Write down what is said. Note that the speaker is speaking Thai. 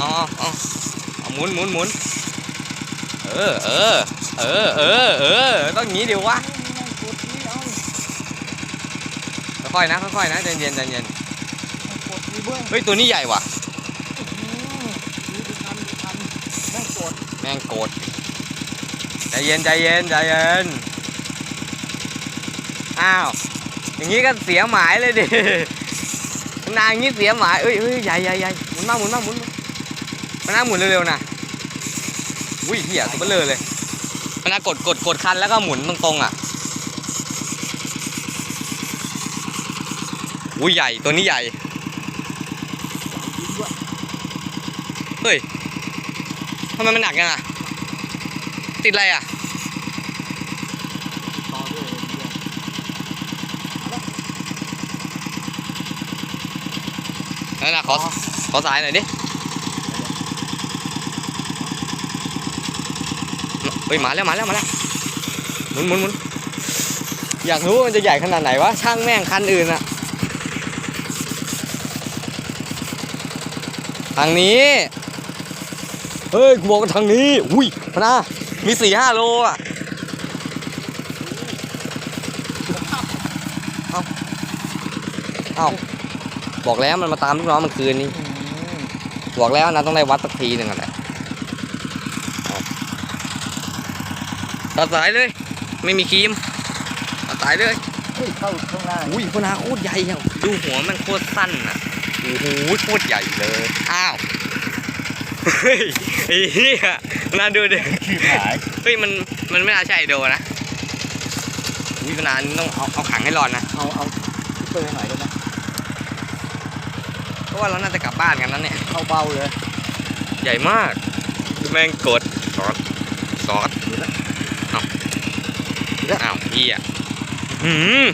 เอาเอาเอาหมุนหมุนหมุนเออเออเออเออเออต้องอย่างนี้ดิวะกดนี่เอาค่อยๆนะค่อยๆนะใจเย็นใจเย็นกดนี่เบื้องเฮ้ยตัวนี้ใหญ่ว่ะนี่ดูทันดูทันแม่งกดแม่งโกรธใจเย็นใจเย็นใจเย็นอ้าวอย่างนี้ก็เสียหมายเลยดินางอย่างนี้เสียหมายเอ้ยเอ้ยใหญ่ใหญ่ใหญ่หมุนมาหมุนมาหมุนมา มานั่งหมุนเร็วๆนะอุ้ยเหี้ยตัวเบลอเลยมันน่ากดกดกดคันแล้วก็หมุนตรงๆอะอุ้ยใหญ่ตัวนี้ใหญ่เฮ้ยทำไมมันหนักยังอะติดอะไรอะนั่นนะขอขอสายหน่อยดิ ฮ้ยมาแล้วมาแล้วมาแล้วหมุนหมุนหมุนอยากรู้มันจะใหญ่ขนาดไหนวะช่างแม่งคันอื่นอะทางนี้เฮ้ยกูบอกว่าทางนี้อุ้ยพนามีสี่ห้าโลอะเอาเอาบอกแล้วมันมาตามลูกน้องมันคืนนี้บอกแล้วนะต้องได้วัดสักทีหนึ่งอะแหละ ตัดสายเลย ไม่มีครีมตัดสายเลยเฮ้ยเข้าข้างหน้าอุ้ยพนาโคตรใหญ่อะดูหัวมันโคตรสั้นอะโอ้โหโคตรใหญ่เลยอ้าวเฮ้ยไอ้เหี้ยน่าดูดิขีดหายเฮ้ยมันมันไม่น่าใช่ไอโดนะวิพนาต้องเอาเอาขังให้รอดนะเอาเอาที่เปิดหน่อยได้ไหมเพราะว่าเราน่าจะกลับบ้านกันนั้นเนี่ยเข้าเบาเลย ใหญ่มากดูแม่งกดซอสซอส ก็อ้าวเฮียหืม